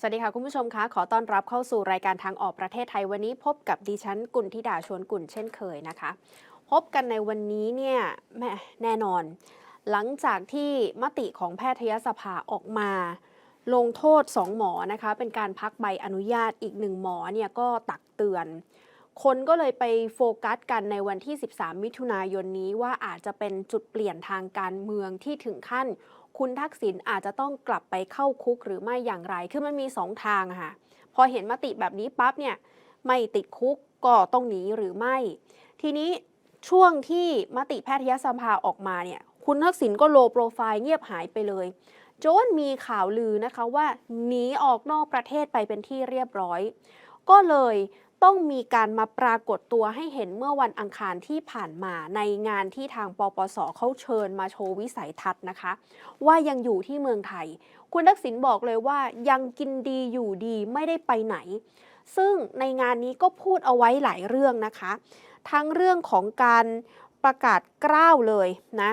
สวัสดีค่ะคุณผู้ชมคะขอต้อนรับเข้าสู่รายการทางออกประเทศไทยวันนี้ พบกับดิฉันกุลธิดาชวนกุลเช่นเคยนะคะ พบกันในวันนี้เนี่ยแม่แน่นอน หลังจากที่มติของแพทยสภาออกมา ลงโทษ 2 หมอนะคะ เป็นการพักใบอนุญาตอีกหนึ่งหมอเนี่ยก็ตักเตือน คนก็เลยไปโฟกัสกันในวันที่ 13 มิถุนายนนี้ว่าอาจจะเป็นจุดเปลี่ยนทางการเมืองที่ถึงขั้น คุณทักษิณอาจจะต้องกลับไปเข้าคุกหรือไม่อย่างไร คือมันมีสองทางค่ะ พอเห็นมติแบบนี้ปั๊บเนี่ยไม่ติดคุกก็ต้องหนีหรือไม่ ทีนี้ช่วงที่มติแพทยสภาออกมาเนี่ย คุณทักษิณก็โลโปรไฟล์เงียบหายไปเลยจนมีข่าวลือนะคะว่าหนีออกนอกประเทศไปเป็นที่เรียบร้อย ก็เลย ต้องมีการมาปรากฏตัวให้เห็นเมื่อวันอังคารที่ผ่านมาในงานที่ทางปปสเขาเชิญมาโชว์วิสัยทัศน์นะคะ ว่ายังอยู่ที่เมืองไทย คุณทักษิณบอกเลยว่ายังกินดีอยู่ดีไม่ได้ไปไหน ซึ่งในงานนี้ก็พูดเอาไว้หลายเรื่องนะคะ ทั้งเรื่องของการประกาศกล้าวเลยนะ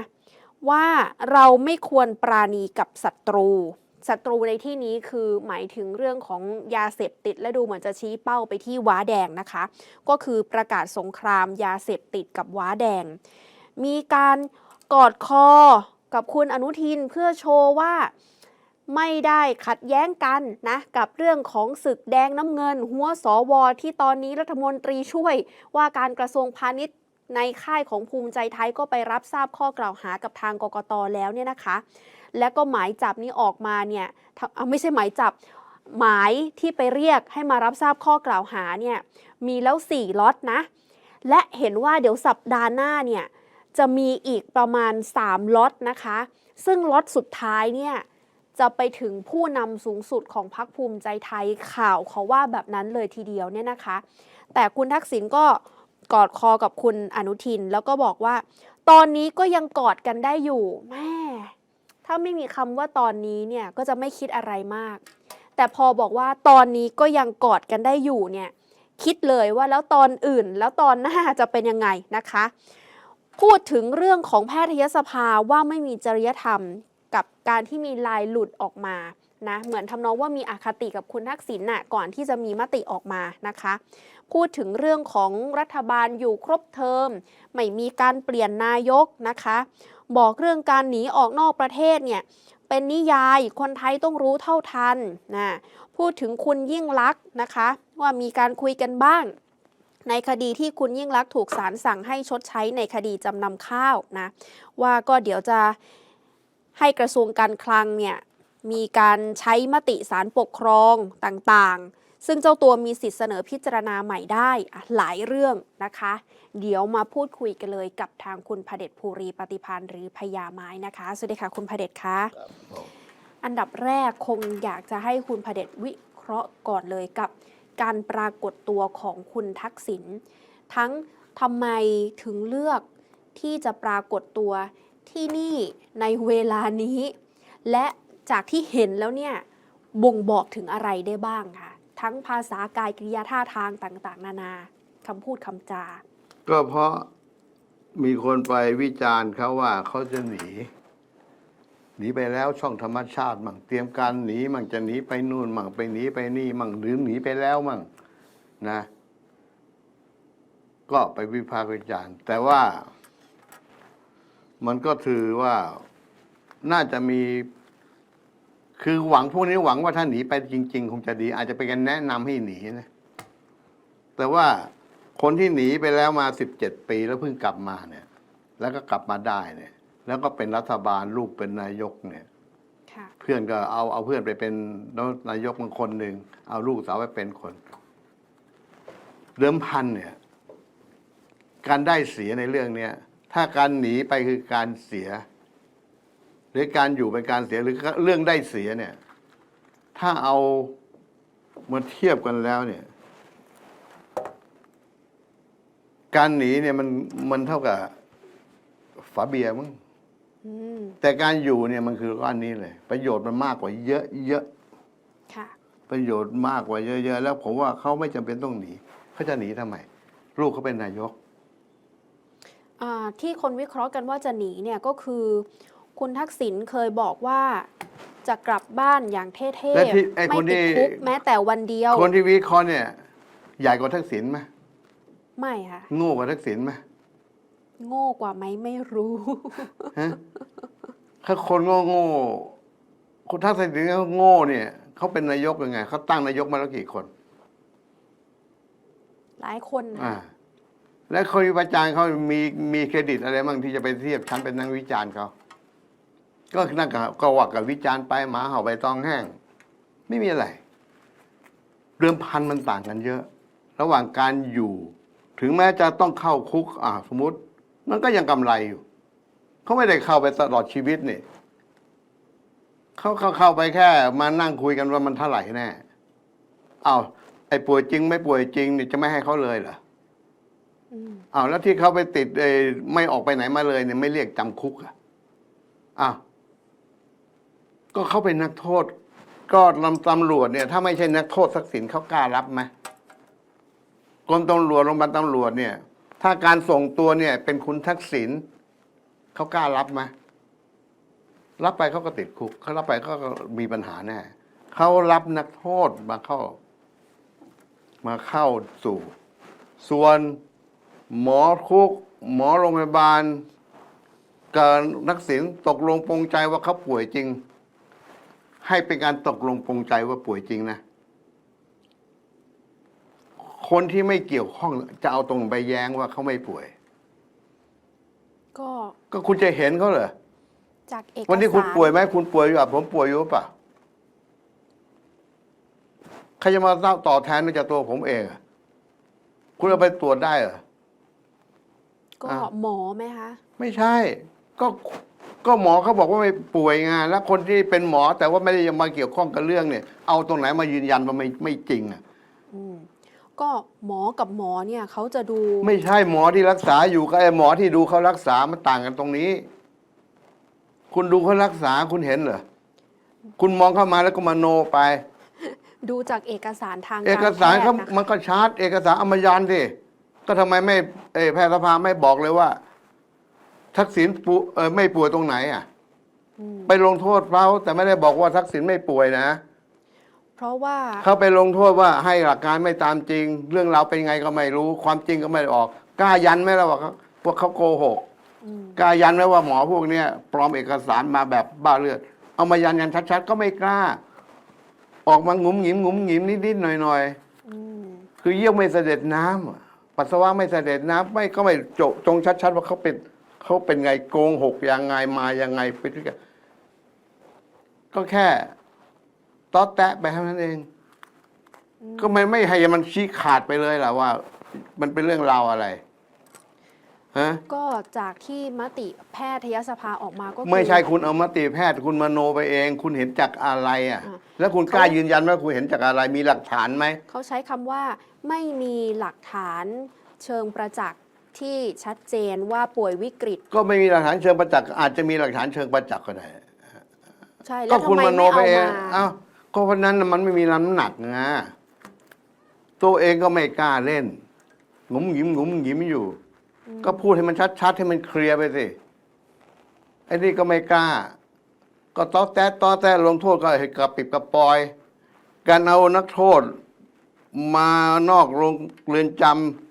ว่าเราไม่ควรปราณีกับศัตรู ศัตรูในที่นี้คือหมายถึงเรื่องของยาเสพติดและดูเหมือนจะชี้เป้าไปที่ว้าแดงนะคะ ก็คือประกาศสงครามยาเสพติดกับว้าแดง มีการกอดคอกับคุณอนุทินเพื่อโชว์ว่าไม่ได้ขัดแย้งกันนะกับเรื่องของศึกแดงน้ำเงิน หัวสวที่ตอนนี้รัฐมนตรีช่วย ว่าการกระทรวงพาณิชย์ในค่ายของภูมิใจไทยก็ไปรับทราบข้อกล่าวหากับทางกกตแล้วเนี่ยนะคะ และก็หมายจับนี้ออกมาเนี่ยไม่ใช่หมายจับหมายที่ไปเรียกให้มารับทราบข้อกล่าวหาเนี่ยมีแล้ว 4ล็อตนะ และเห็นว่าเดี๋ยวสัปดาห์หน้าเนี่ยจะมีอีกประมาณ 3ล็อตนะคะ ซึ่งล็อตสุดท้ายเนี่ยจะไปถึงผู้นำสูงสุดของพรรคภูมิใจไทยข่าวเขาว่าแบบนั้นเลยทีเดียวเนี่ยนะคะ แต่คุณทักษิณก็กอดคอกับคุณอนุทิน แล้วก็บอกว่า ตอนนี้ก็ยังกอดกันได้อยู่แม่ ถ้าไม่มีคำว่าตอนนี้เนี่ยก็จะไม่คิดอะไรมาก แต่พอบอกว่าตอนนี้ก็ยังกอดกันได้อยู่เนี่ยคิดเลยว่าแล้วตอนอื่น แล้วตอนหน้าจะเป็นยังไงนะคะ พูดถึงเรื่องของแพทยสภาว่าไม่มีจริยธรรม กับการที่มีลายหลุดออกมานะเหมือนทำนองว่ามีอคติกับคุณทักษิณน่ะก่อนที่จะมีมติออกมานะคะ พูดถึงเรื่องของรัฐบาลอยู่ครบเทอม ไม่มีการเปลี่ยนนายกนะคะ บอกเรื่องการหนีออกนอกประเทศเนี่ยเป็นนิยายคนไทยต้องรู้เท่าทันนะพูดถึงคุณยิ่งลักษณ์นะคะ ว่ามีการคุยกันบ้าง ในคดีที่คุณยิ่งลักษณ์ถูกศาลสั่งให้ชดใช้ในคดีจำนำข้าวนะว่าก็เดี๋ยวจะให้กระทรวงการคลังเนี่ยมีการใช้มติศาลปกครองต่างๆ ซึ่งเจ้าตัวมีสิทธิ์เสนอพิจารณาใหม่ได้หลายเรื่องนะคะ เดี๋ยวมาพูดคุยกันเลยกับทางคุณพเดชภูรีปฏิพานธ์หรือพญาไม้นะคะ สวัสดีค่ะคุณพเดชคะอันดับแรกคงอยากจะให้คุณพเดชวิเคราะห์ก่อนเลยกับ การปรากฏตัวของคุณทักษิณทั้งทำไมถึงเลือกที่จะปรากฏตัวที่นี่ในเวลานี้ และจากที่เห็นแล้วเนี่ยบ่งบอกถึงอะไรได้บ้างคะ ทั้งภาษากายกริยาท่าทางต่าง ๆ นานาคำพูดคำจา ก็เพราะมีคนไปวิจารณ์เขาว่าเขาจะหนี หนีไปแล้วช่องธรรมชาติมั่งเตรียมการหนีมั่งจะหนีไปนู่นมั่งไปหนีไปนี่มั่งหรือหนีไปแล้วมั่งนะ ก็ไปวิพากษ์วิจารณ์ แต่ว่า มันก็ถือว่าน่าจะมี คือหวังพวกนี้หวังว่าถ้าหนีไปจริง ๆ คงจะดี อาจจะเป็นการแนะนำให้หนีนะ แต่ว่าคนที่หนีไปแล้วมาสิบเจ็ดปีแล้วเพิ่งกลับมาเนี่ย แล้วก็กลับมาได้เนี่ย แล้วก็เป็นรัฐบาลลูกเป็นนายกเนี่ยค่ะเพื่อนก็เอาเอาเพื่อนไปเป็นนายกบางคนหนึ่งเอาลูกสาวไปเป็นคนเดิมพันเนี่ย การได้เสียในเรื่องเนี้ยถ้าการหนีไปคือการเสีย หรือการอยู่เป็นการเสียหรือเรื่องได้เสียเนี่ย ถ้าเอามาเทียบกันแล้วเนี่ย การหนีเนี่ยมันมันเท่ากับฝาเบียร์มั้งอืมแต่การอยู่เนี่ยมันคือก้อนนี้เลย ประโยชน์มันมากกว่าเยอะเยอะค่ะประโยชน์มากกว่าเยอะๆแล้วผมว่าเขาไม่จำเป็นต้องหนีเขาจะหนีทำไมลูกเขาเป็นนายกอ่าที่คนวิเคราะห์กันว่าจะหนีเนี่ยก็คือ คุณทักษิณเคยบอกว่าจะกลับบ้านอย่างเท่และที่ๆไอ้ไม่คนติดที่คุกแม้แต่วันเดียว คนที่วิเคราะห์เนี่ย ใหญ่กว่าทักษิณไหมไม่ค่ะ โง่กว่าทักษิณไหมโง่กว่าไหมไม่รู้ ฮะ ถ้าคนโง่โง่คนทักษิณเขาโง่เนี่ยเขาเป็นนายกยังไงเขาตั้งนายกมาแล้วกี่คน หลายคนนะอ่า และคนวิจารณ์เขามีมีเครดิตอะไรบ้างที่จะไปเทียบชั้นเป็นนักวิจารณ์เขา ก็นั่งกับก็ว่ากับวิจารณ์ไปหมาเห่าใบตองแห้ง ไม่มีอะไร เรื่องพันมันต่างกันเยอะ ระหว่างการอยู่ ถึงแม้จะต้องเข้าคุก อ่าสมมติ มันก็ยังกำไรอยู่เขาไม่ได้เข้าไปตลอดชีวิตนี่เขาเขาเข้าไปแค่ มานั่งคุยกันว่ามันเท่าไหร่แน่เอาไอ้ป่วยจริง ไม่ป่วยจริงเนี่ยจะไม่ให้เขาเลยเหรออ้าวแล้วที่เขาไปติดไม่ออกไปไหนมาเลยเนี่ยไม่เรียกจำคุกอะอ้าว ก็เขาเป็นนักโทษ ก็ตำตำรวจเนี่ย ถ้าไม่ใช่นักโทษทักษิณเขากล้ารับไหมกรมตำรวจโรงพยาบาลตำรวจเนี่ย ถ้าการส่งตัวเนี่ย เป็นคุณทักษิณเขากล้ารับไหมรับไปเขาก็ติดคุกเขารับไปก็มีปัญหาแน่เขารับนักโทษมาเข้า มาเข้าสู่ ส่วนหมอคุก หมอโรงพยาบาลการนักศิลตกลงปรงใจว่าเขาป่วยจริง ให้เป็นการตกลงปรงใจว่าป่วยจริงนะ คนที่ไม่เกี่ยวข้องจะเอาตรงไปแย้งว่าเขาไม่ป่วย ก็ก็คุณจะเห็นเขาเหรอจากเอกวันนี้คุณสารป่วยไหมคุณป่วยอยู่อะผมป่วยอยู่หรือเปล่าใครจะมาเล่าต่อแทนนอกจากตัวผมเองอะคุณเอาไปตรวจได้เหรอก็อะหมอไหมคะ ไม่ใช่ ก็ ก็หมอเขาบอกว่าไม่ป่วยไงแล้วคนที่เป็นหมอแต่ว่าไม่ได้มาเกี่ยวข้องกับเรื่องเนี่ย เอาตรงไหนมายืนยันว่าไม่ไม่จริงอะอืมก็หมอกับหมอเนี่ยเขาจะดู ไม่ใช่หมอที่รักษาอยู่กับไอ้หมอที่ดูเขารักษามันต่างกันตรงนี้ คุณดูเขารักษาคุณเห็นเหรอคุณมองเข้ามาแล้วก็มาโนไป ดูจากเอกสารทางเอกสารแพเขาทย์นะคะ มันก็ชาร์จเอกสารเอามายันสิก็ทำไมไม่เออแพทยสภาไม่บอกเลยว่า ทักษิณป่วยเออไม่ป่วยตรงไหนอะ อืมไปลงโทษเขาแต่ไม่ได้บอกว่าทักษิณไม่ป่วยนะเพราะว่าเขาไปลงโทษว่าให้หลักการไม่ตามจริง เรื่องราวเป็นไงก็ไม่รู้ ความจริงก็ไม่ออกกล้ายันไหมล่ะว่าเขาพวกเขาโกหกอืมกล้ายันไหมว่าหมอพวกเนี้ยปลอมเอกสารมาแบบบ้าเลือด เอามายันกันชัดๆก็ไม่กล้า ออกมางุ้มหงิมงุ้มหงิมนิดๆหน่อยๆ อืมคือเยี่ยวไม่เสด็จน้ำอะปัสสาวะไม่เสด็จน้ำไม่ก็ไม่โจจงชัดๆว่าเขาเป็น เขาเป็นไงโกงหกยังไงมายังไงไปทุกอย่างก็แค่ต๊อดแตะไปเท่านั้นเอง ก็ไม่ไม่ให้มันชี้ขาดไปเลยล่ะว่า มันเป็นเรื่องราวอะไรฮะก็จากที่มติแพทยสภาออกมาก็คือไม่ใช่คุณเอามติแพทย์คุณมโนไปเอง คุณเห็นจากอะไรอะอะ แล้วคุณกล้ายืนยันว่าคุณเห็นจากอะไรมีหลักฐานไหมเขาใช้คำว่าไม่มีหลักฐานเชิงประจักษ์ ที่ชัดเจนว่าป่วยวิกฤต ก็ไม่มีหลักฐานเชิงประจักษ์อาจจะมีหลักฐานเชิงประจักษ์ก็ได้ใช่ก็แล้วทำคุณไมมโนไม่ไปเอาเองมาเอ้าก็เพราะนั้นน่ะมันไม่มีน้ำหนักไงตัวเองก็ไม่กล้าเล่นงุ้มหงิมงุ้มหงิมอยู่ ก็พูดให้มันชัดๆให้มันเคลียร์ไปสิไอ้นี่ก็ไม่กล้า ก็ต้อแต้ต้อแต้ลงโทษก็ให้กระปิบกระปอย การเอานักโทษ มานอกโรงเรือนจำ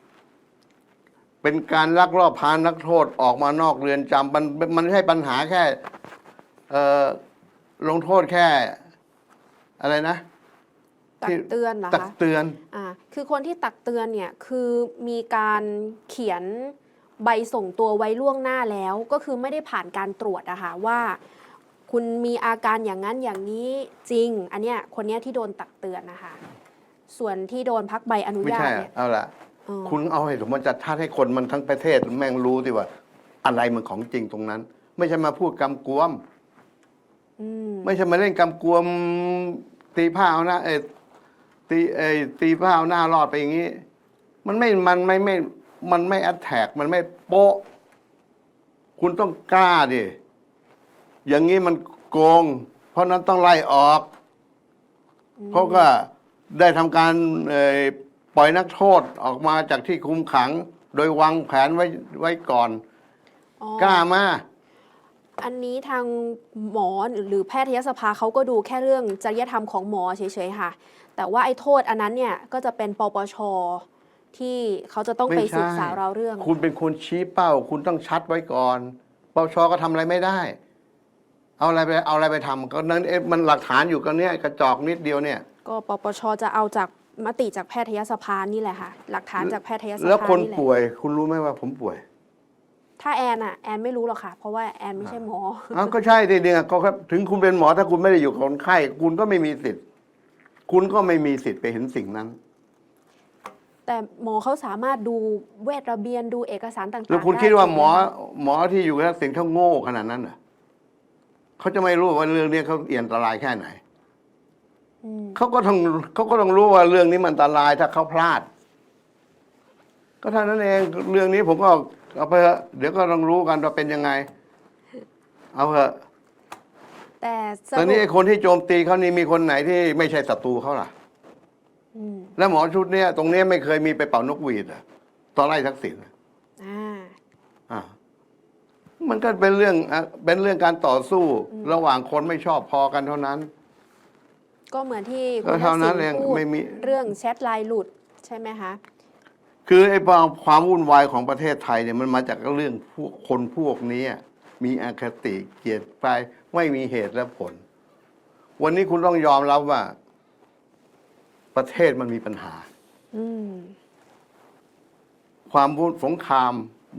เป็นการลักลอบพานักโทษออกมานอกเรือนจำมันมันไม่ใช่ปัญหาแค่เอ่อลงโทษแค่ อะไรนะ ตักเตือนเหรอตักคะเตือนอ่าคือคนที่ตักเตือนเนี่ยคือมีการเขียนใบส่งตัวไว้ล่วงหน้าแล้ว ก็คือไม่ได้ผ่านการตรวจอะค่ะว่า คุณมีอาการอย่างนั้นอย่างนี้จริง อันเนี้ยคนเนี้ยที่โดนตักเตือนนะคะ ส่วนที่โดนพักใบอนุไม่ญาตใช่เนี่ยเอาละเออ คุณเอาให้สมมติจะทัดให้คนมันทั้งประเทศแม่งรู้ดิว่า อะไรมันของจริงตรงนั้น ไม่ใช่มาพูดกำกวมอืมไม่ใช่มาเล่นกำกวม ตีผ้าเอาหน้าเออตีเออตีผ้าเอาหน้ารอดไปอย่างนี้ มันไม่มันไม่ไม่ มันไม่แอตแทกมันไม่โป๊ะ คุณต้องกล้าดิอย่างนี้มันโกง เพราะนั้นต้องไล่ออกเพราะก็ได้ทำการเอ่อ ปล่อยนักโทษออกมาจากที่คุมขัง โดยวางแผนไว้ไว้ก่อน อ๋อกล้ามาอันนี้ทางหมอหรือแพทยสภาเขาก็ดูแค่เรื่องจริยธรรมของหมอเฉยๆค่ะ แต่ว่าไอ้โทษอันนั้นเนี่ยก็จะเป็นปปชที่เขาจะต้องไปไม่ใช่สืบสาวเราวเรื่อง คุณเป็นคนชี้เป้า คุณต้องชัดไว้ก่อนปปชก็ทำอะไรไม่ได้ เอาอะไรไปเอาอะไรไปทำก็นั้นเอ๊ะมันหลักฐานอยู่กันเนี้ยกระจอกนิดเดียวเนี่ย ก็ปปชจะเอาจาก มติจากแพทยสภานี่แหละค่ะ หลักฐานจากแพทยสภาแล้วคนนี่แหละป่วย คุณรู้ไหมว่าผมป่วยถ้าแอนอะแอนไม่รู้หรอกค่ะ เพราะว่าแอนไม่ใช่หมออ้าวก็ใช่ทีเดียวก็ครับถึงคุณเป็นหมอถ้าคุณไม่ได้อยู่กับคนไข้คุณก็ไม่มีสิทธิ์ คุณก็ไม่มีสิทธิ์ไปเห็นสิ่งนั้น แต่หมอเขาสามารถดูเวทระเบียนดูเอกสารต่างๆแล้วคุณได้คิดว่าหมอถูกไคะหมอที่อยู่กับทักษิณเขาโง่ขนาดนั้นเหรอเขาจะไม่รู้ว่าเรื่องนี้เขาเอียนอันตรายแค่ไหนอืม เขาก็ต้องเขาก็ต้องรู้ว่าเรื่องนี้มันอันตรายถ้าเขาพลาด ก็เท่านั้นเองเรื่องนี้ผมก็เอาไปเถอะเดี๋ยวก็ต้องรู้กันว่าเป็นยังไง เอาเถอะแต่สตอนรุนี้ปไอ้คนที่โจมตีเขานี่มีคนไหนที่ไม่ใช่ศัตรูเขาล่ะ อืมแล้วหมอชุดเนี้ยตรงเนี้ยไม่เคยมีไปเป่านกหวีดอะตอนไล่ทักษิณอะอ่า อ่ามันก็เป็นเรื่องอะเป็นเรื่องการต่อสู้ระหว่างคนไม่ชอบพอกันเท่านั้น ก็เหมือนที่ก็คุณทัเท่ากนั้ษินณเองพูดไม่มี เรื่องแชทไลน์หลุดใช่ไหมคะ คือไอ้ความวุ่นวายของประเทศไทยเนี่ยมันมาจากเรื่องพวกคนพวกนี้อะมีอคติเกลียดไปไม่มีเหตุและผล วันนี้คุณต้องยอมรับว่า ประเทศมันมีปัญหา อืม ความวุ่นสงคราม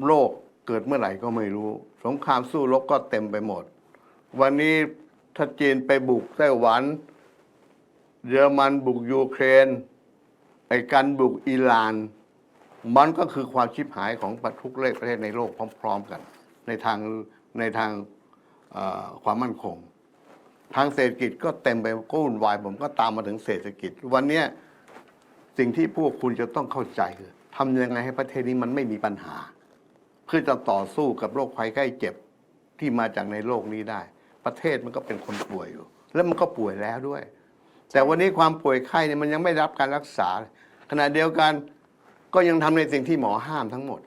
โลกเกิดเมื่อไหร่ก็ไม่รู้ สงครามสู้รบก็เต็มไปหมด วันนี้ถ้าจีนไปบุกไต้หวัน เยอรมันบุกยูเครน ไอ้การบุกอิหร่าน มันก็คือความชิบหายของทุกเลขประเทศในโลกพร้อม ๆ กัน ในทางในทางความมั่นคง ทางเศรษฐกิจก็เต็มไปก็วุ่นวายผมก็ตามมาถึงเศรษฐกิจ วันนี้สิ่งที่พวกคุณจะต้องเข้าใจคือทำยังไงให้ประเทศนี้มันไม่มีปัญหา เพื่อจะต่อสู้กับโรคภัยไข้เจ็บที่มาจากในโลกนี้ได้ ประเทศมันก็เป็นคนป่วยอยู่ แล้วมันก็ป่วยแล้วด้วย แต่วันนี้ความป่วยไข้เนี่ยมันยังไม่รับการรักษา ขณะเดียวกันก็ยังทำในสิ่งที่หมอห้ามทั้งหมด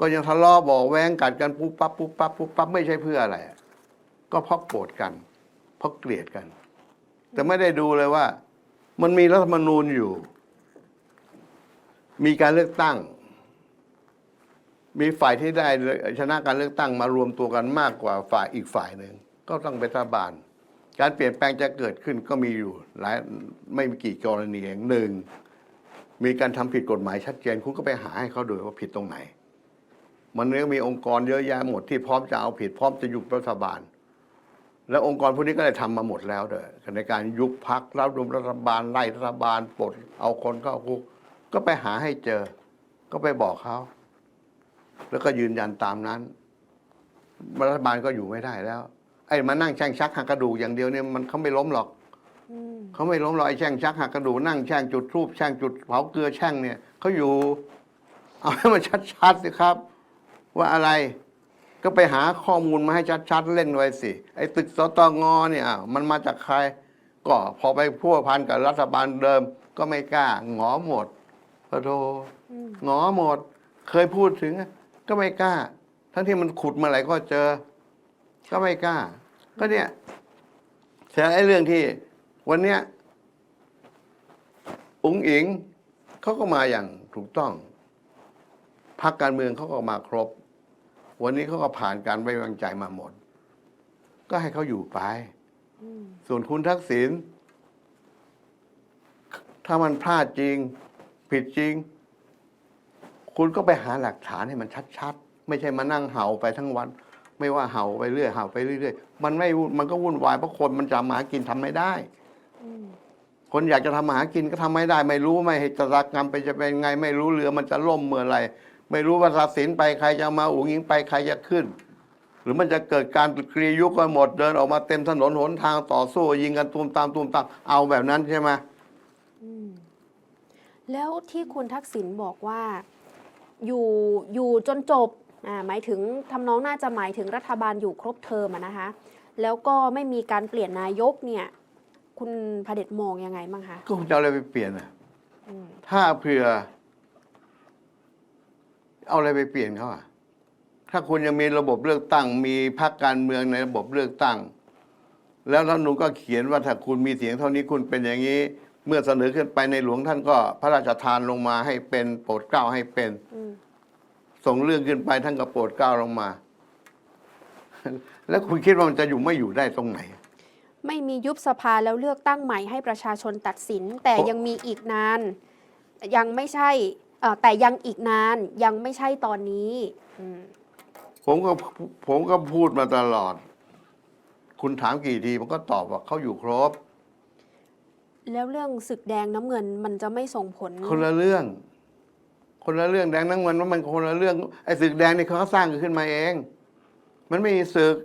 ก็ยังทะเลาะบอกแว้งกัดกันปุ๊บปั๊บปุ๊บปั๊บปุ๊บปั๊บไม่ใช่เพื่ออะไร ก็เพราะโกรธกัน เพราะเกลียดกัน แต่ไม่ได้ดูเลยว่า มันมีรัฐธรรมนูญอยู่ มีการเลือกตั้ง มีฝ่ายที่ได้ชนะการเลือกตั้งมารวมตัวกันมากกว่าฝ่ายอีกฝ่ายหนึ่งก็ต้องเป็นรัฐบาล การเปลี่ยนแปลงจะเกิดขึ้นก็มีอยู่หลายไม่มีกี่กรณีเองหนึ่งมีการทำผิดกฎหมายชัดเจนคุณก็ไปหาให้เขาดูว่าผิดตรงไหน มันก็มีองค์กรเยอะแยะหมดที่พร้อมจะเอาผิดพร้อมจะยุบรัฐบาล แล้วองค์กรพวกนี้ก็ได้ทำมาหมดแล้วเด้อในการยุบพักรับรวมรัฐบาลไล่รัฐบาลปลดเอาคนเข้าคุกก็ไปหาให้เจอ ก็ไปบอกเขาแล้วก็ยืนยันตามนั้นรัฐบาลก็อยู่ไม่ได้แล้ว ไอ้มานั่งแช่งชักหักกระดูกอย่างเดียวเนี่ยมันเขาไม่ล้มหรอกอืมเขาไม่ล้มหรอกไอ้แช่งชักหักกระดูกนั่งแช่งจุดทูบแช่งจุดเผาเกลือแช่งเนี่ยเขาอยู่ เอาให้มันชัดๆสิครับ ว่าอะไรก็ไปหาข้อมูลมาให้ชัดๆเล่นไว้สิ ไอ้ตึกสตงเนี่ยอ้าวมันมาจากใคร ก็พอไปพัวพันกับรัฐบาลเดิม ก็ไม่กล้าหงอหมดพระโทอืมหงอหมด เคยพูดถึง ก็ไม่กล้า ทั้งที่มันขุดเมื่อไหร่ก็เจอ ก็ไม่กล้า ก็เนี่ยแต่ไอ้เรื่องที่วันเนี้ยอุ๋งอิงเขาก็มาอย่างถูกต้องพรรคการเมืองเขาก็มาครบ วันนี้เขาก็ผ่านการไว้วางใจมาหมด ก็ให้เขาอยู่ไป ส่วนคุณทักษิณถ้ามันพลาดจริง ผิดจริง คุณก็ไปหาหลักฐานให้มันชัดๆ ไม่ใช่มานั่งเห่าไปทั้งวัน ไม่ว่าเห่าไปเรื่อยเห่าไปเรื่อยๆมันไม่วุ่นมันก็วุ่นวายเพราะคนมันจะมาหากินทำไม่ได้อืมคนอยากจะทำมาหากินก็ทำไม่ได้ ไม่รู้ไม่เหตุกรรมไปจะเป็นไง ไม่รู้เรือมันจะล่มเมื่อไหรไม่รู้ว่าตัดสินไปใครจะมาอุ๋งยิงไปใครจะขึ้น หรือมันจะเกิดการกรียุคกันหมดเดินออกมาเต็มถนนหนทางต่อสู้ยิงกันตูมตามตูมตามเอาแบบนั้นใช่ไหมอืมแล้วที่คุณทักษิณบอกว่า อยู่อยู่จนจบอ่า หมายถึงทำนองน่าจะหมายถึงรัฐบาลอยู่ครบเทอมอะนะคะ แล้วก็ไม่มีการเปลี่ยนนายกเนี่ย คุณพระเดชมองยังไงบ้างคะก็จะเอาอะไรไปเปลี่ยนอะอืมถ้าเผื่อ เอาอะไรไปเปลี่ยนเขาอะถ้าคุณยังมีระบบเลือกตั้ง มีพรรคการเมืองในระบบเลือกตั้ง แล้วรัฐธรรมนูญก็เขียนว่าถ้าคุณมีเสียงเท่านี้คุณเป็นอย่างนี้ เมื่อเสนอขึ้นไปในหลวงท่านก็ พระราชทานลงมาให้เป็นโปรดเกล้าให้เป็นอืม ส่งเรื่องขึ้นไปท่านก็โปรดเกล้าลงมา แล้วคุณคิดว่ามันจะอยู่ไม่อยู่ได้ตรงไหน ไม่มียุบสภาแล้วเลือกตั้งใหม่ให้ประชาชนตัดสิน แต่ผมยังมีอีกนาน ยังไม่ใช่เอ่อแต่ยังอีกนานยังไม่ใช่ตอนนี้อืมผมก็ผมก็พูดมาตลอด คุณถามกี่ทีผมก็ตอบว่าเขาอยู่ครบ แล้วเรื่องศึกแดงน้ำเงินมันจะไม่ส่งผล คนละเรื่อง คนละเรื่องแดงนั่งมันว่ามันคนละเรื่องไอ้ศึกแดงนี่เขาก็สร้างขึ้นมาเอง มันไม่มีศึก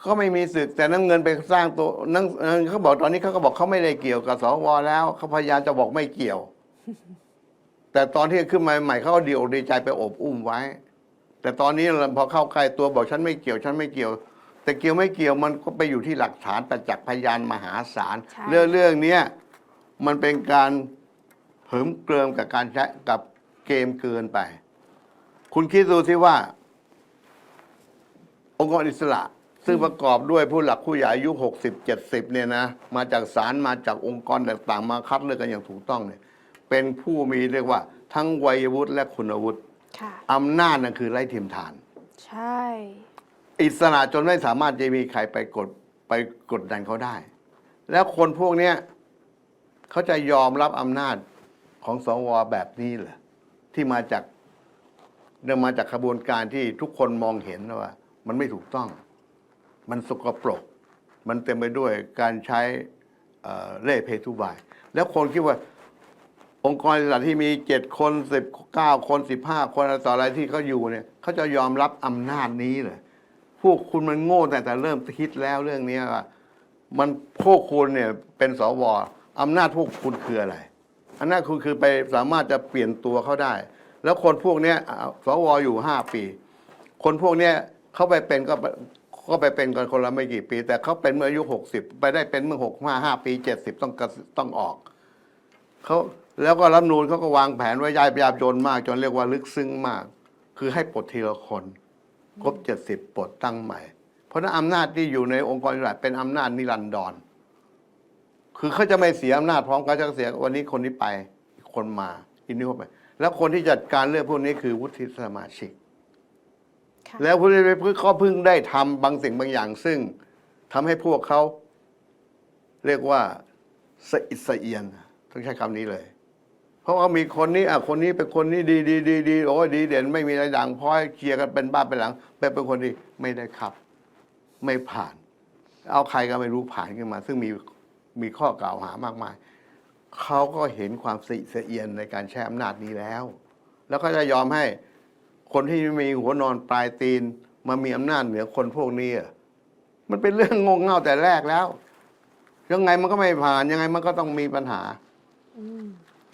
เขาไม่มีศึกแต่น้ำเงินไปสร้างตัวนั่งเอ่อเขาบอกตอนนี้เขาก็บอกเขาไม่ได้เกี่ยวกับสวแล้วเขาพยายามจะบอกไม่เกี่ยว แต่ตอนที่ขึ้นมาใหม่เขาก็ดีอกดีใจไปโอบอุ้มไว้ แต่ตอนนี้พอเข้าใกล้ตัวบอกฉันไม่เกี่ยว ฉันไม่เกี่ยว แต่เกี่ยวไม่เกี่ยวมันก็ไปอยู่ที่หลักฐานประจักษ์พยานมหาศาลใช่เรื่องเรื่องเนี้ยมันเป็นการ เหิมเกริมกับการใช้กับเกมเกินไป คุณคิดดูสิว่า องค์กรอิสระ ซึ่งประกอบด้วยผู้หลักผู้ใหญ่อายุหกสิบเจ็ดสิบเนี่ยนะ มาจากศาลมาจากองค์กรต่างๆ มาคัดเลือกกันอย่างถูกต้องเนี่ย เป็นผู้มีเรียกว่า ทั้งวัยวุฒิและคุณวุฒิค่ะอำนาจนั่นคือไร้เทียมทาน ใช่ อิสระจนไม่สามารถจะมีใครไปกดไปกดดันเขาได้ แล้วคนพวกเนี้ยเขาจะยอมรับอำนาจ ของสวแบบนี้เหรอที่มาจากเนื่องมาจากขบวนการที่ทุกคนมองเห็นว่า มันไม่ถูกต้อง มันสกปรก มันเต็มไปด้วยการใช้เเล่เพทุบาย แล้วคนคิดว่าองค์กรอิสระที่มีเจ็ดคนสิบเก้าคนสิบห้าคนอะไรต่ออะไรที่เขาอยู่เนี่ยเขาจะยอมรับอำนาจนี้เหรอพวกคุณมันโง่แต่แต่เริ่มคิดแล้วเรื่องนี้ว่ามันพวกคุณเนี่ยเป็นสวอำนาจพวกคุณคืออะไร อำนาจคุณคือไปสามารถจะเปลี่ยนตัวเขาได้ แล้วคนพวกเนี้ยสวอยู่ห้าปี คนพวกเนี้ยเขาไปเป็นก็ไปก็ไปเป็นกันคนละไม่กี่ปี แต่เขาเป็นเมื่ออายุหกสิบไปได้เป็นเมื่อหกห้าห้าปีเจ็ดสิบต้องกระต้องออกเขาแล้วก็รัฐนูนเขาก็วางแผนไว้ยายยาบจนมาก จนเรียกว่าลึกซึ้งมาก คือให้ปลดทีละคนครบเจ็ดสิบปลดตั้งใหม่ เพราะฉะนั้นอำนาจที่อยู่ในองค์กรอิสระเป็นอำนาจนิรันดร คือเขาจะไม่เสียอำนาจพร้อมกันจะเสียวันนี้คนนี้ไปอีกคนมาอีกนี้เข้าไป แล้วคนที่จัดการเรื่องพวกนี้คือวุฒิสมาชิก ค่ะ แล้วผู้ที่ไปพึ่งก็เพิ่งได้ทำบางสิ่งบางอย่าง ซึ่งทำให้พวกเขาเรียกว่าสะอิดสะเอียนต้องใช้คำนี้เลย เพราะว่ามีคนนี้อะคนนี้เป็นคนนี้ดีดีดีดีโอ้ยดีเด่นไม่มีอะไรด่างพร้อยเคลียร์กันเป็นบ้าเป็นหลังไปเป็นคนดีไม่ได้ครับ ไม่ผ่าน เอาใครก็ไม่รู้ผ่านขึ้นมา ซึ่งมี มีข้อกล่าวหามากมาย เขาก็เห็นความสะอิดสะเอียนในการใช้อำนาจนี้แล้ว แล้วก็จะยอมให้คนที่มีหัวนอนปลายตีนมามีอำนาจเหนือคนพวกนี้อะมันเป็นเรื่องงงเง่าแต่แรกแล้ว ยังไงมันก็ไม่ผ่านยังไงมันก็ต้องมีปัญหาอืม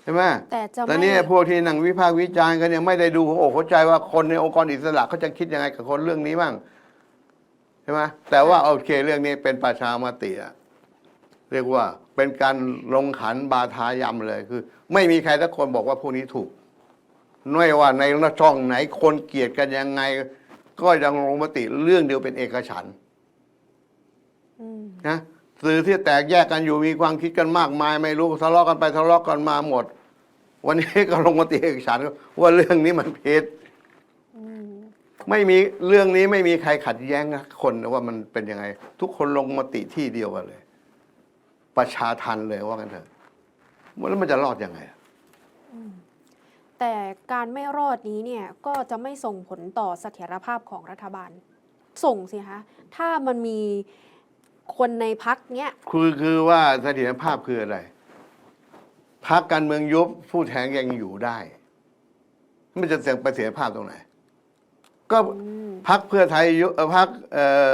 ใช่ไหมแต่จะแต่ไม่เนี่ยพวกที่นั่งวิพากษ์วิจารณ์กันเนี่ยไม่ได้ดูหัวอกหัวใจว่าคนในองค์กรอิสระเขาจะคิดยังไงกับคนเรื่องนี้บ้างใช่ไหมแต่ว่าโอเคเรื่องนี้เป็นประชามติอะ เรียกว่าเป็นการลงขันบาทายำเลยคือ ไม่มีใครสักคนบอกว่าพวกนี้ถูกไม่ว่าในช่องไหนคนเกลียดกันยังไง ก็ยังลงมติเรื่องเดียวเป็นเอกฉันท์อืมนะสื่อที่แตกแยกกันอยู่มีความคิดกันมากมาย ไม่รู้ทะเลาะกันไปทะเลาะกันมาหมด วันนี้ก็ลงมติเอกฉันท์ว่าเรื่องนี้มันผิดอืมไม่มีเรื่องนี้ไม่มีใครขัดแย้งนะคนว่ามันเป็นยังไง ทุกคนลงมติที่เดียวกันเลย ประชาทันเลยว่ากันเถอะแล้วมันจะรอดยังไงอะแต่การไม่รอดนี้เนี่ยก็จะไม่ส่งผลต่อเสถียรภาพของรัฐบาล ส่งสิคะถ้ามันมีคนในพักเนี้ยคือคือว่าเสถียรภาพคืออะไรพักการเมืองยุบผู้แทนยังอยู่ได้ มันจะเสียงประสิทธิภาพตรงไหน ก็อืมพักเพื่อไทยยุบเอ่อพักเอ่อ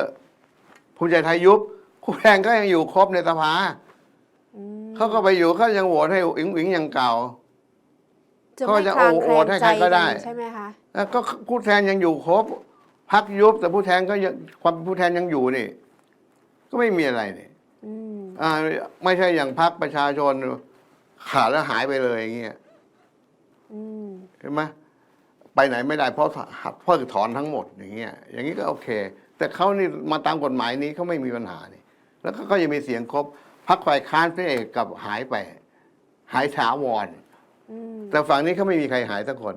ภูมิใจไทยยุบผู้แทนก็ยังอยู่ครบในสภาอืม เขาก็ไปอยู่เขายังโหวตให้อิงอิงอย่างเก่า จะเขาไม่จะคลางแคโอลโอดงให้ใจใครก็กัได้นใช่ไหมคะ แล้วก็ผู้แทนยังอยู่ครบพักยุบแต่ผู้แทนก็ยังความเป็นผู้แทนยังอยู่นี่ ก็ไม่มีอะไรนี่อืม อ่าไม่ใช่อย่างพักประชาชนขาดแล้วหายไปเลยอย่างเงี้ยอืม เห็นไหมไปไหนไม่ได้เพราะเพิกถอนทั้งหมดอย่างเงี้ยอย่างนี้ก็โอเค แต่เขานี่มาตามกฎหมายนี้เขาไม่มีปัญหานี่ แล้วก็ก็ยังมีเสียงครบ พักฝ่ายค้านพระเอกกับหายไป หายถาวร อืมแต่ฝั่งนี้เขาไม่มีใครหายสักคน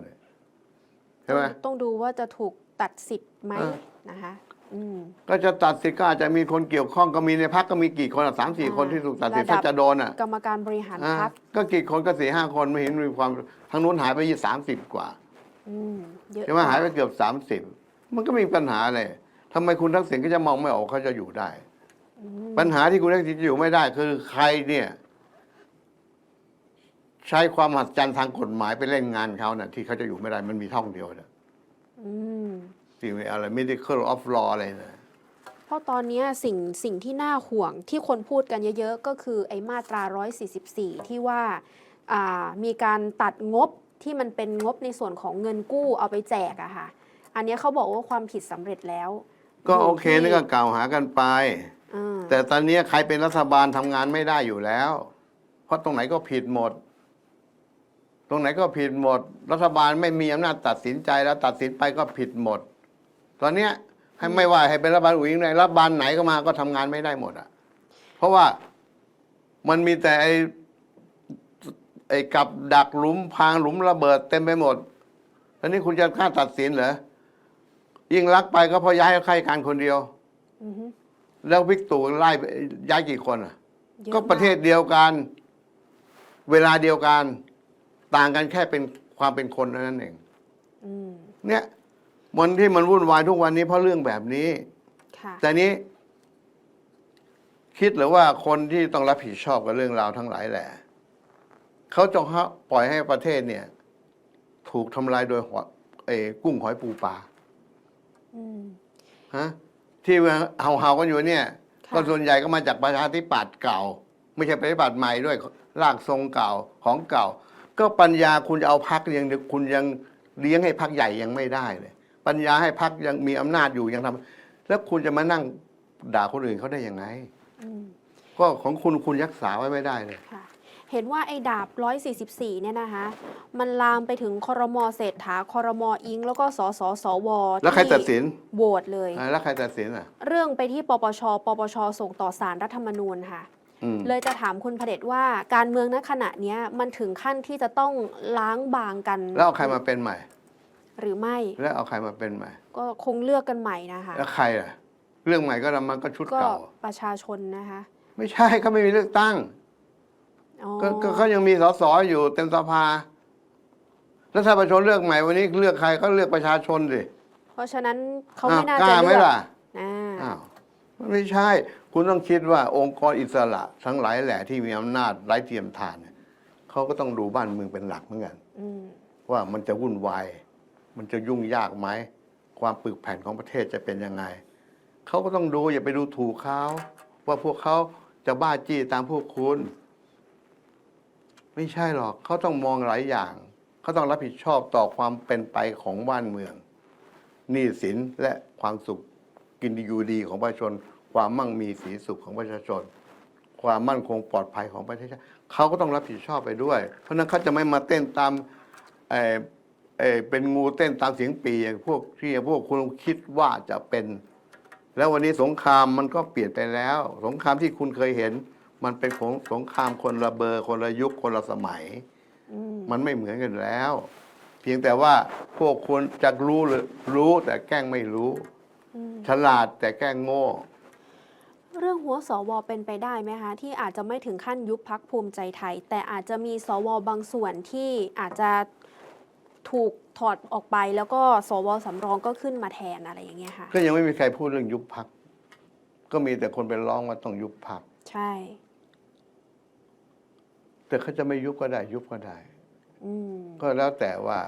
ใช่ไหมต้องต้องดูว่าจะถูกตัดสิทธิ์ไหมเออ นะคะ อืม ก็จะตัดสิทธิ์ก็อาจจะมีคนเกี่ยวข้องก็มีในพักก็มีกี่คนอะสามสี่อ่าคนที่ถูกตัดสิทธิ์ระดัถ้าบจะโดนอะกรรมการบริหารอ่าพักก็กี่คนก็สี่ห้าคนไม่เห็นมีความทางนู้นหายไปยี่สามสิบกว่าอืมเยอะใช่ไหมหายไปเกือบสามสิบมันก็มีปัญหาเลยทำไมคุณทักษิณก็จะมองไม่ออกเขาจะอยู่ได้อืม ปัญหาที่คุณทักษิณจะอยู่ไม่ได้ คือใครเนี่ย ใช้ความหัศจรรย์ทางกฎหมายไปเล่นงานเขาน่ะ ที่เขาจะอยู่ไม่ได้มันมีท่องเดียวนะอืมที่อะไร medical of law อะไรนะเพราะตอนเนี้ยสิ่งสิ่งที่น่าห่วงที่คนพูดกันเยอะๆ ก็คือไอ้มาตรา 144 ที่ว่าอ่ามีการตัดงบที่มันเป็นงบในส่วนของเงินกู้เอาไปแจกอะค่ะ อันเนี้ยเขาบอกว่าความผิดสำเร็จแล้ว ก็โอเคยู่นี่ที่ก็กล่าวหากันไปอ่า แต่ตอนนี้ใครเป็นรัฐบาลทำงานไม่ได้อยู่แล้ว เพราะตรงไหนก็ผิดหมด ตรงไหนก็ผิดหมด รัฐบาลไม่มีอำนาจตัดสินใจแล้วตัดสินไปก็ผิดหมด ตอนเนี้ยให้ไม่ว่าให้เป็นรัฐบาลอุ๋งในรัฐบาลไหนก็มาก็ทำงานไม่ได้หมดอะ เพราะว่ามันมีแต่ไอ้ไอ้กับดักหลุมพรางหลุมระเบิดเต็มไปหมดตอนนี้คุณจะกล้าตัดสินเหรอยิ่งรักษณ์ไปก็เพราะย้ายใครการคนเดียวอือฮึ แล้ววิกตู่ไล่ไปย้ายกี่คนอะยอก็ประเทศเดียวกัน เวลาเดียวกัน ต่างกันแค่เป็นความเป็นคนเท่านั้นเอง อืมเนี่ยวันที่มันวุ่นวายทุกวันนี้เพราะเรื่องแบบนี้ ค่ะ แต่นี้ คิดหรือว่าคนที่ต้องรับผิดชอบกับเรื่องราวทั้งหลายแหละเขาจะปล่อยให้ประเทศเนี่ย ถูกทำลายโดยหอยเอ้กุ้งหอยปูปลาอืม ฮะ ที่เห่าเห่าๆกันอยู่เนี่ย ค่ะ ก็ส่วนใหญ่ก็มาจากประชาธิปัตย์เก่า ไม่ใช่ประชาธิปัตย์ใหม่ด้วยรากทรงเก่าของเก่า ก็ปัญญาคุณจะเอาพักยังคุณยังเลี้ยงให้พักใหญ่ยังไม่ได้เลย ปัญญาให้พักยังมีอำนาจอยู่ยังทำแล้วคุณจะมานั่งด่าคนอื่นเขาได้ยังไง อืมก็ของคุณคุณยักษาไว้ไม่ได้เลย ค่ะ เห็นว่าไอ้ดาบ 144 เนี่ยนะคะ มันลามไปถึงคอรมอเศรษฐาคอรมออิง แล้วก็สสสวแล้วใครตัดสินโหวตเลยอ่าแล้วใครตัดสินอะ เรื่องไปที่ปปช ปปช ส่งต่อสารรัฐธรรมนูญค่ะ อืม เลยจะถามคุณพระเดชว่าการเมืองณขณะเนี้ยมันถึงขั้นที่จะต้องล้างบางกันแล้วเอาใครมาเป็นใหม่ หรือไม่แล้วเอาใครมาเป็นใหม่ ก็คงเลือกกันใหม่นะคะ แล้วใครอะ เรื่องใหม่ก็ทำมันก็ชุดก็เก่า ประชาชนนะคะ ไม่ใช่เขาไม่มีเลือกตั้งอ๋อ ก็ก็เขายังมีสสอยู่เต็มสภา แล้วถ้าประชาชนเลือกใหม่วันนี้เลือกใครก็เลือกประชาชนสิเพราะฉะนั้นเขาอ้าวไม่น่ากจะล้าไหมเลือกล่ะอ่าอ้าวมันไม่ใช่ คุณต้องคิดว่าองค์กรอิสระทั้งหลายแหล่ที่มีอำนาจไร้เทียมทานเนี่ยเขาก็ต้องดูบ้านเมืองเป็นหลักเหมือนกัน อืมว่ามันจะวุ่นวาย มันจะยุ่งยากไหม ความปึกแผ่นของประเทศจะเป็นยังไง เขาก็ต้องดูอย่าไปดูถูกเขาว่าพวกเขาจะบ้าจี้ตามพวกคุณ ไม่ใช่หรอกเขาต้องมองหลายอย่างเขาต้องรับผิดชอบต่อความเป็นไปของบ้านเมืองหนี้สินและความสุขกินดีอยู่ดีของประชาชน ความมั่งมีสีสุขของประชาชน ความมั่นคงปลอดภัยของประเทศชาติเขาก็ต้องรับผิดชอบไปด้วย เพราะนั้นเขาจะไม่มาเต้นตามเออเออเป็นงูเต้นตามเสียงปีอย่างพวกที่พวกคุณคิดว่าจะเป็น แล้ววันนี้สงครามมันก็เปลี่ยนไปแล้ว สงครามที่คุณเคยเห็น มันเป็นของสงครามคนละเบอร์คนละยุคคนละสมัยอืมมันไม่เหมือนกันแล้ว เพียงแต่ว่าพวกคุณจะรู้หรือรู้แต่แกล้งไม่รู้อืมฉลาดแต่แกล้งโง่ เรื่องหัวสวเป็นไปได้ไหมคะที่อาจจะไม่ถึงขั้นยุบพักภูมิใจไทย แต่อาจจะมีสวบางส่วนที่อาจจะถูกถอดออกไปแล้วก็สวสำรองก็ขึ้นมาแทนอะไรอย่างเงี้ยค่ะ ก็ยังไม่มีใครพูดเรื่องยุบพัก ก็มีแต่คนไปร้องว่าต้องยุบพัก ใช่ แต่เขาจะไม่ยุบก็ได้ยุบก็ได้อืมก็แล้วแต่ว่า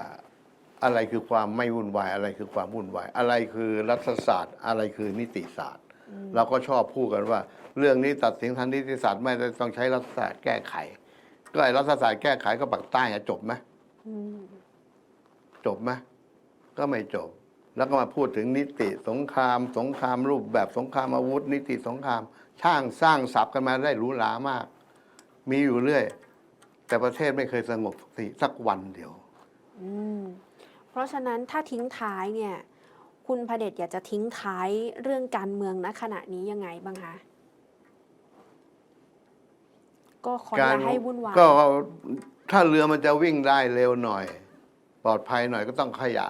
อะไรคือความไม่วุ่นวาย อะไรคือความวุ่นวาย อะไรคือรัฐศาสตร์ อะไรคือนิติศาสตร์ เราก็ชอบพูดกันว่า เรื่องนี้ตัดสินทางนิติศาสตร์ไม่ได้ต้องใช้รัฐศาสตร์แก้ไข ก็ไอ้รัฐศาสตร์แก้ไขก็ปักใต้อะจบไหมอืมจบไหมก็ไม่จบ แล้วก็มาพูดถึงนิติสงคราม สงครามรูปแบบสงครามอาวุธ นิติสงคราม ช่างสร้างศัพท์กันมาได้หรูหรามาก มีอยู่เรื่อย แต่ประเทศไม่เคยสงบสักทีสักวันเดียว อืมเพราะราะฉะนั้นถ้าทิ้งท้ายเนี่ย คุณพระเดชอยากจะทิ้งท้ายเรื่องการเมืองณขณะนี้ยังไงบ้างคะก็ขออย่าให้วุ่นวายก็ถ้าเรือมันจะวิ่งได้เร็วหน่อย ปลอดภัยหน่อยก็ต้องขยะ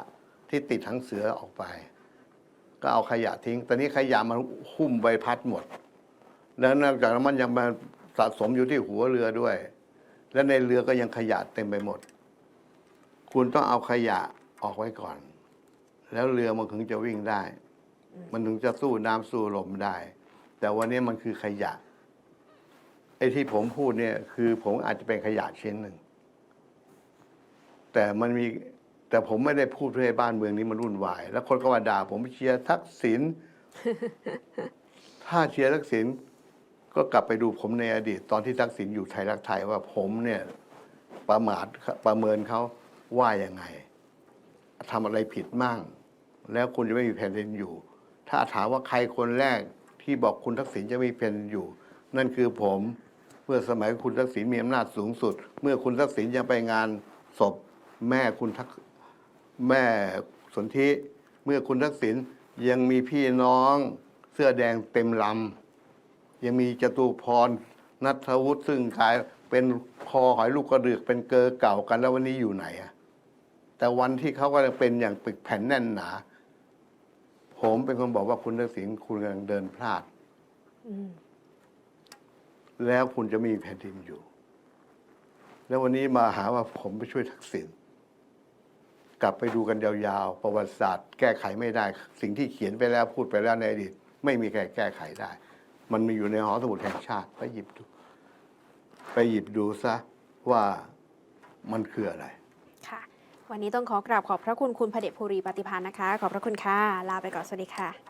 ที่ติดทั้งเสือออกไป ก็เอาขยะทิ้ง ตอนนี้ขยะมันหุ้มใบพัดหมด แล้วนอกจากนั้นมันยังมาสะสมอยู่ที่หัวเรือด้วย และในเรือก็ยังขยะเต็มไปหมด คุณต้องเอาขยะออกไว้ก่อน แล้วเรือมันถึงจะวิ่งได้ มันถึงจะสู้น้ำสู้ลมได้ แต่วันนี้มันคือขยะไอ้ที่ผมพูดเนี่ย คือผมอาจจะเป็นขยะชิ้นหนึ่ง แต่มันมีแต่ผมไม่ได้พูดเพื่อให้บ้านเมืองนี้มันวุ่นวาย แล้วคนก็มาด่าผมเชียร์ทักษิณถ้าเชียร์ทักษิณ ก็กลับไปดูผมในอดีต ตอนที่ทักษิณอยู่ไทยรักไทยว่าผมเนี่ยประมาทประเมินเขาว่ายังไงทำอะไรผิดมั่ง แล้วคุณจะไม่มีแผ่นดินอยู่ ถ้าถามว่าใครคนแรกที่บอกคุณทักษิณจะไม่มีแผ่นดินอยู่ นั่นคือผมเมื่อสมัยคุณทักษิณมีอำนาจสูงสุด เมื่อคุณทักษิณยังไปงานศพแม่คุณทักแม่สนธิเมื่อคุณทักษิณยังมีพี่น้องเสื้อแดงเต็มลำ ยังมีจตุพรนัทวุฒิซึ่งกลายเป็นคอหอยลูกกระเดือกเป็นเกอเก่ากันแล้ววันนี้อยู่ไหนอะแต่วันที่เขาก็ยังเป็นอย่างปึกแผ่นแน่นหนา ผมเป็นคนบอกว่าคุณทักษิณคุณกำลังเดินพลาดอืมแล้วคุณจะไมมีแผ่นดินอยู่ แล้ววันนี้มาหาว่าผมไปช่วยทักษิณกลับไปดูกันยาวๆ ประวัติศาสตร์ แก้ไขไม่ได้ สิ่งที่เขียนไปแล้วพูดไปแล้วในอดีตไม่มีใครแก้ไขได้ มันมีอยู่ในหอสมุดแห่งชาติ ไปหยิบดู ไปหยิบดูซะว่ามันคืออะไร ค่ะ วันนี้ต้องขอกราบขอบพระคุณคุณพระเดชภูรีปฏิภาณนะคะ ขอบพระคุณค่ะ ลาไปก่อน สวัสดีค่ะ